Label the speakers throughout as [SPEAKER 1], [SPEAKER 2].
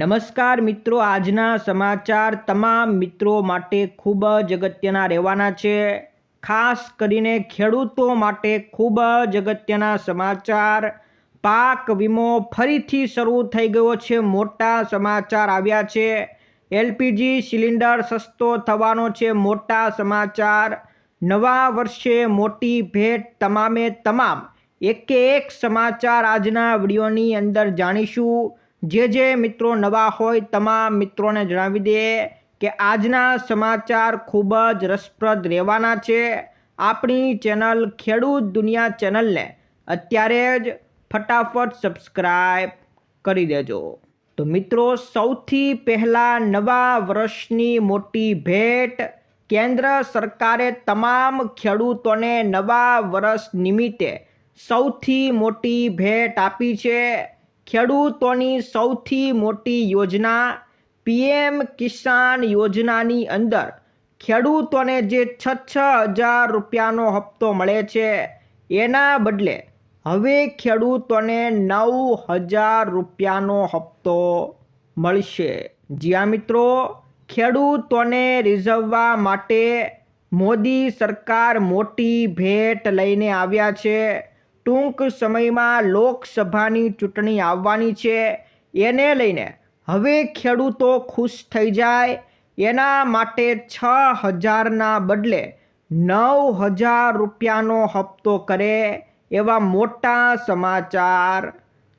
[SPEAKER 1] નમસ્કાર મિત્રો, આજના સમાચાર તમામ મિત્રો માટે ખૂબ જ અગત્યના રહેવાના છે. ખાસ કરીને ખેડૂતો માટે ખૂબ જ અગત્યના સમાચાર. પાક વીમો ફરીથી શરૂ થઈ ગયો છે, મોટા સમાચાર આવ્યા છે. એલપીજી સિલિન્ડર સસ્તો થવાનો છે, મોટા સમાચાર. નવા વર્ષે મોટી ભેટ તમામે તમામ. એકે એક સમાચાર આજના વિડીયોની અંદર જાણીશું. જે જે મિત્રો નવા હોય તમામ મિત્રોને જણાવી દે કે આજના સમાચાર ખૂબ જ રસપ્રદ રહેવાના છે. આપણી ચેનલ ખેડૂત દુનિયા ચેનલને અત્યારે જ ફટાફટ સબસ્ક્રાઈબ કરી દેજો. તો મિત્રો, સૌથી પહેલાં નવા વર્ષની મોટી ભેટ. કેન્દ્ર સરકારે તમામ ખેડૂતોને નવા વર્ષ નિમિત્તે સૌથી મોટી ભેટ આપી છે. ખેડૂતોની સૌથી મોટી યોજના પીએમ કિસાન યોજનાની અંદર ખેડૂતોને જે છ છ હજાર રૂપિયાનો હપ્તો મળે છે, એના બદલે હવે ખેડૂતોને નવ હજાર રૂપિયાનો હપ્તો મળશે. જ્યાં મિત્રો, ખેડૂતોને રીઝવવા માટે મોદી સરકાર મોટી ભેટ લઈને આવ્યા છે. ટૂંક સમયમાં લોકસભાની ચૂંટણી આવવાની છે. એને લઈને હવે ખેડૂતો ખુશ થઈ જાય. એના માટે છ હજારના બદલે નવ હજાર રૂપિયાનો હપ્તો કરે એવા મોટા સમાચાર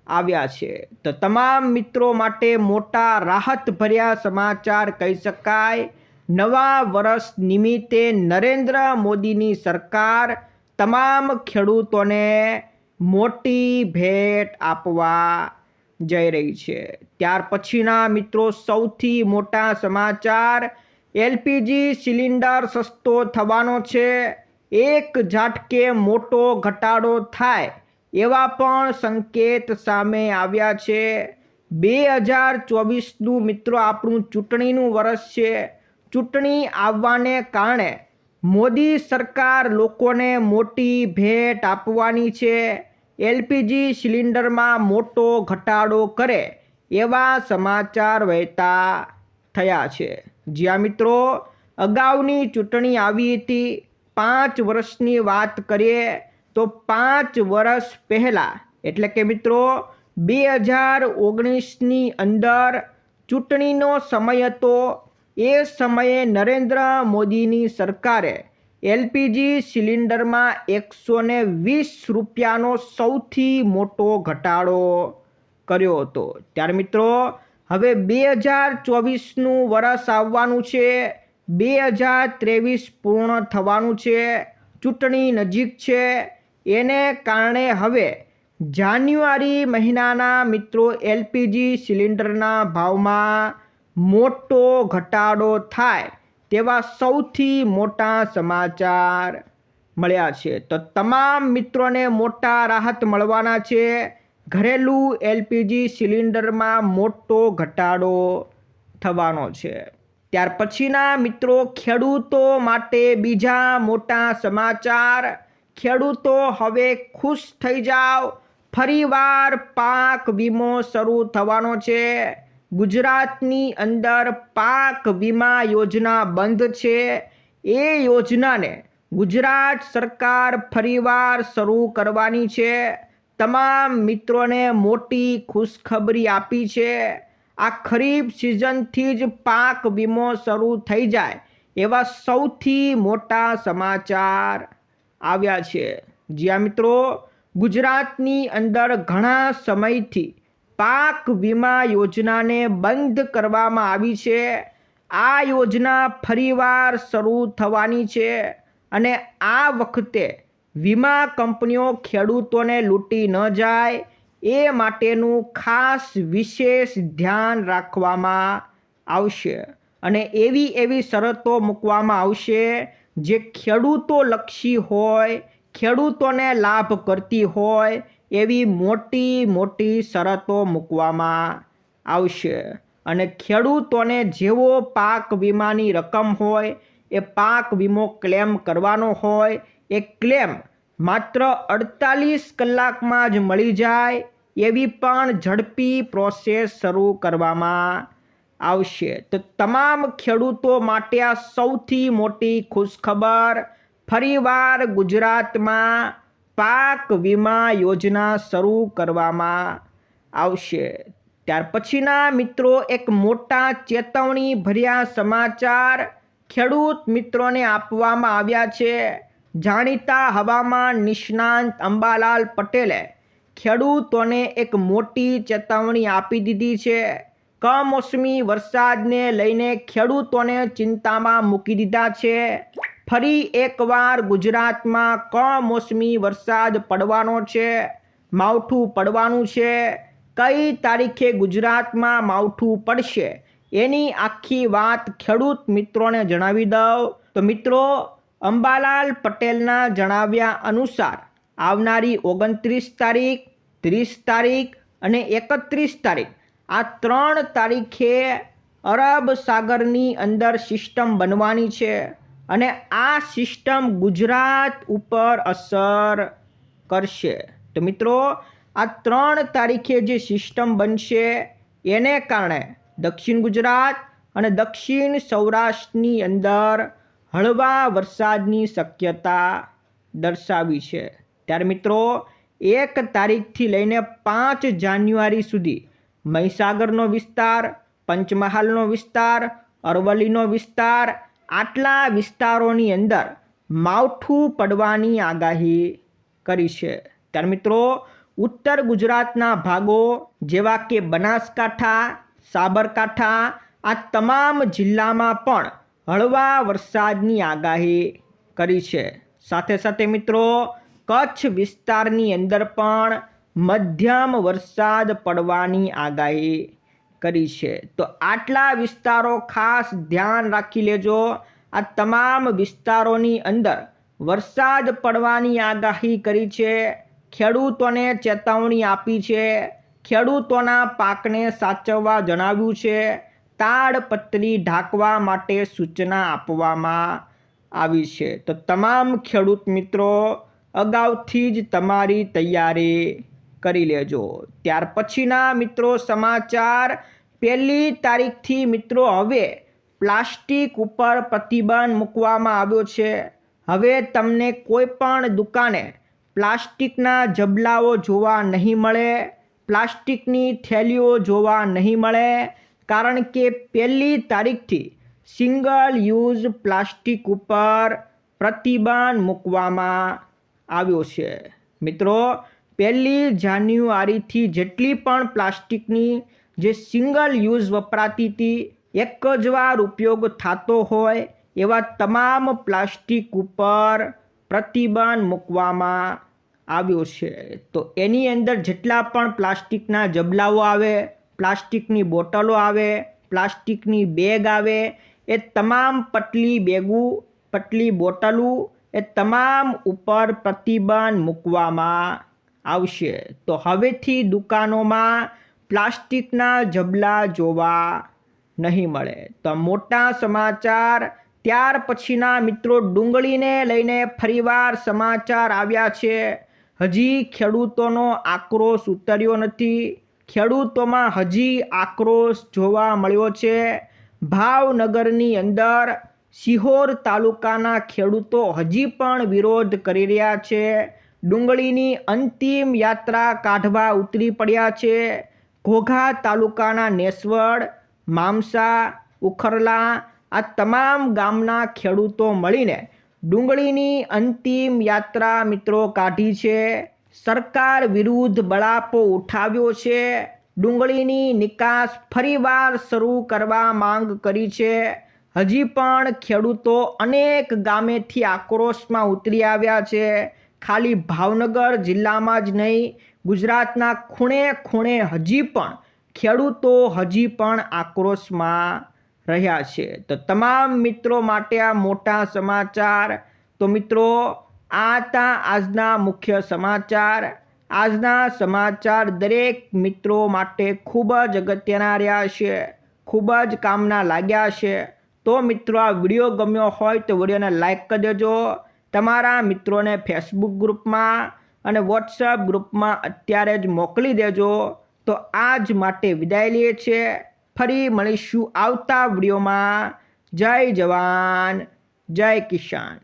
[SPEAKER 1] આવ્યા છે. તો તમામ મિત્રો માટે મોટા રાહતભર્યા સમાચાર કહી શકાય. નવા વર્ષ નિમિત્તે નરેન્દ્ર મોદીની સરકાર તમામ ખેડૂતોને મોટી ભેટ આપવા જઈ રહી છે. ત્યાર પછીના મિત્રો, સૌથી મોટા સમાચાર, એલપીજી સિલિન્ડર સસ્તો થવાનો છે. એક ઝાટકે મોટો ઘટાડો થાય એવા પણ સંકેત સામે આવ્યા છે. બે હજાર ચોવીસનું મિત્રો, આપણું ચૂંટણીનું વર્ષ છે. ચૂંટણી આવવાને કારણે મોદી સરકાર લોકોને મોટી ભેટ આપવાની છે. એલપીજી સિલિન્ડરમાં મોટો ઘટાડો કરે એવા સમાચાર વહેતા થયા છે. જ્યાં મિત્રો, અગાઉની ચૂંટણી આવી હતી, પાંચ વર્ષની વાત કરીએ તો પાંચ વર્ષ પહેલાં, એટલે કે મિત્રો, બે હજાર ઓગણીસની અંદર ચૂંટણીનો સમય હતો એ સમયે નરેન્દ્ર મોદીની સરકારે એલપીજી સિલિન્ડરમાં એકસો ને વીસ રૂપિયાનો સૌથી મોટો ઘટાડો કર્યો હતો. ત્યારે મિત્રો, હવે બે હજાર ચોવીસનું વરસ આવવાનું છે, બે હજાર ત્રેવીસ પૂર્ણ થવાનું છે, ચૂંટણી નજીક છે. એને કારણે હવે જાન્યુઆરી મહિનાના મિત્રો, એલપીજી સિલિન્ડરના ભાવમાં મોટો ઘટાડો થાય તેવા સૌથી મોટા સમાચાર મળ્યા છે. તો તમામ મિત્રોને મોટા રાહત મળવાના છે. ઘરેલું એલપીજી સિલિન્ડરમાં મોટો ઘટાડો થવાનો છે. ત્યાર પછીના મિત્રો, ખેડૂતો માટે બીજા મોટા સમાચાર. ખેડૂતો હવે ખુશ થઈ જાઓ. ફરીવાર પાક વીમો શરૂ થવાનો છે. ગુજરાતની અંદર પાક વીમા યોજના બંધ છે. એ યોજનાને ગુજરાત સરકાર ફરીવાર શરૂ કરવાની છે. તમામ મિત્રોને મોટી ખુશખબરી આપી છે. આ ખરીફ સિઝનથી જ પાક વીમો શરૂ થઈ જાય એવા સૌથી મોટા સમાચાર આવ્યા છે. જ્યાં મિત્રો, ગુજરાતની અંદર ઘણા સમયથી પાક વીમા યોજનાને બંધ કરવામાં આવી છે. આ યોજના ફરીવાર શરૂ થવાની છે અને આ વખતે વીમા કંપનીઓ ખેડૂતોને લૂંટી ન જાય એ માટેનું ખાસ વિશેષ ધ્યાન રાખવામાં આવશે અને એવી એવી શરતો મૂકવામાં આવશે જે ખેડૂતો લક્ષી હોય, ખેડૂતોને લાભ કરતી હોય એવી મોટી મોટી શરતો મૂકવામાં આવશે. અને ખેડૂતોને જેવો પાક વીમાની રકમ હોય, એ પાક વીમો ક્લેમ કરવાનો હોય, એ ક્લેમ માત્ર અડતાલીસ કલાકમાં જ મળી જાય, એવી પણ ઝડપી પ્રોસેસ શરૂ કરવામાં આવશે. તો તમામ ખેડૂતો માટે આ સૌથી મોટી ખુશખબર, ફરીવાર ગુજરાતમાં પાક વીમા યોજના શરૂ કરવામાં આવશે. ત્યાર પછીના મિત્રો, એક મોટા ચેતવણી ભર્યા સમાચાર ખેડૂત મિત્રોને આપવામાં આવ્યા છે. જાણીતા હવામાન નિષ્ણાંત અંબાલાલ પટેલે ખેડૂતોને એક મોટી ચેતવણી આપી દીધી છે. કમોસમી વરસાદને લઈને ખેડૂતોને ચિંતામાં મૂકી દીધા છે. ફરી એકવાર ગુજરાતમાં કમોસમી વરસાદ પડવાનો છે, માવઠું પડવાનું છે. કઈ તારીખે ગુજરાતમાં માવઠું પડશે? એની આખી વાત ખેડૂત મિત્રોને જણાવી દઉં. તો મિત્રો, અંબાલાલ પટેલના જણાવ્યા અનુસાર, આવનારી ઓગણત્રીસ તારીખ, ત્રીસ તારીખ અને એકત્રીસ તારીખ, આ ત્રણ તારીખે અરબ સાગરની અંદર સિસ્ટમ બનવાની છે. અને આ સિસ્ટમ ગુજરાત ઉપર અસર કરશે. તો મિત્રો, આ ત્રણ તારીખે જે સિસ્ટમ બનશે, એને કારણે દક્ષિણ ગુજરાત અને દક્ષિણ સૌરાષ્ટ્રની અંદર હળવા વરસાદની શક્યતા દર્શાવી છે. ત્યારે મિત્રો, એક તારીખથી લઈને પાંચ જાન્યુઆરી સુધી મહીસાગરનો વિસ્તાર, પંચમહાલનો વિસ્તાર, અરવલ્લીનો વિસ્તાર આટલા વિસ્તારોની અંદર માવઠું પડવાની આગાહી કરી છે. ત્યારે મિત્રો, ઉત્તર ગુજરાતના ભાગો જેવા કે બનાસકાંઠા, સાબરકાંઠા, આ તમામ જિલ્લામાં પણ હળવા વરસાદની આગાહી કરી છે. સાથે સાથે મિત્રો, કચ્છ વિસ્તારની અંદર પણ મધ્યમ વરસાદ પડવાની આગાહી કરી છે. તો આટલા વિસ્તારો ખાસ ધ્યાન રાખી લેજો. આ તમામ વિસ્તારોની અંદર વરસાદ પડવાની આગાહી કરી છે. ખેડૂતોને ચેતવણી આપી છે. ખેડૂતોના પાકને સાચવવા જણાવ્યું છે. તાડપત્રી ઢાંકવા માટે સૂચના આપવામાં આવી છે. તો તમામ ખેડૂત મિત્રો, અગાઉથી જ તમારી તૈયારી કરી લેજો. ત્યાર પછીના મિત્રો સમાચાર પહેલી તારીખથી મિત્રો હવે પ્લાસ્ટિક ઉપર પ્રતિબંધ મૂકવામાં આવ્યો છે. હવે તમને કોઈ પણ દુકાને પ્લાસ્ટિકના જબલાઓ જોવા નહીં મળે, પ્લાસ્ટિકની થેલીઓ જોવા નહીં મળે, કારણ કે પહેલી તારીખથી સિંગલ યુઝ પ્લાસ્ટિક ઉપર પ્રતિબંધ મૂકવામાં આવ્યો છે. મિત્રો, પહેલી જાન્યુઆરીથી જેટલી પણ પ્લાસ્ટિકની જે સિંગલ યુઝ વપરાતી હતી, એક જ વાર ઉપયોગ થતો હોય એવા તમામ પ્લાસ્ટિક ઉપર પ્રતિબંધ મૂકવામાં આવ્યો છે. તો એની અંદર જેટલા પણ પ્લાસ્ટિકના જબલાઓ આવે પ્લાસ્ટિકની બોટલો આવે પ્લાસ્ટિકની બેગ આવે, એ તમામ પટલી બેગું, પટલી બોટલું એ તમામ ઉપર પ્રતિબંધ મૂકવામાં આવશે. તો હવેથી દુકાનોમાં પ્લાસ્ટિકના જબલા જોવા નહીં મળે. તો મોટા સમાચાર, ત્યાર પછીના મિત્રો ડુંગળીને લઈને ફરીવાર સમાચાર આવ્યા છે. હજી ખેડૂતોનો આક્રોશ ઉતર્યો નથી. ખેડૂતોમાં હજી આક્રોશ જોવા મળ્યો છે. ભાવનગરની અંદર સિહોર તાલુકાના ખેડૂતો હજી પણ વિરોધ કરી રહ્યા છે. ડુંગળીની અંતિમ યાત્રા કાઢવા ઉતરી પડ્યા છે. ઘોઘા તાલુકાના નેસવડ, મામસા, ઉખરલા આ તમામ ગામના ખેડૂતો મળીને ડુંગળીની અંતિમ યાત્રા મિત્રો કાઢી છે. સરકાર વિરુદ્ધ બળાપો ઉઠાવ્યો છે. ડુંગળીની નિકાસ ફરીવાર શરૂ કરવા માંગ કરી છે. હજી પણ ખેડૂતો અનેક ગામેથી આક્રોશમાં ઉતરી આવ્યા છે. ખાલી ભાવનગર જિલ્લામાં જ નહીં ગુજરાતના ખૂણે ખૂણે હજી પણ ખેડૂતો હજી પણ આક્રોશમાં રહ્યા છે. તો તમામ મિત્રો માટે આ મોટા સમાચાર. તો મિત્રો, આ હતા આજના મુખ્ય સમાચાર. આજના સમાચાર દરેક મિત્રો માટે ખૂબ જ અગત્યના રહ્યા છે. ખૂબ જ કામના લાગ્યા છે. તો મિત્રો, આ વીડિયો ગમ્યો હોય તો વિડીયોને લાઈક કરી દેજો. તમારા મિત્રોને ફેસબુક ગ્રુપમાં અને વોટ્સઅપ ગ્રુપમાં અત્યારે જ મોકલી દેજો. તો આજ માટે વિદાય લઈએ છીએ. ફરી મળીશું આવતા વિડીયોમાં. જય જવાન. જય કિસાન.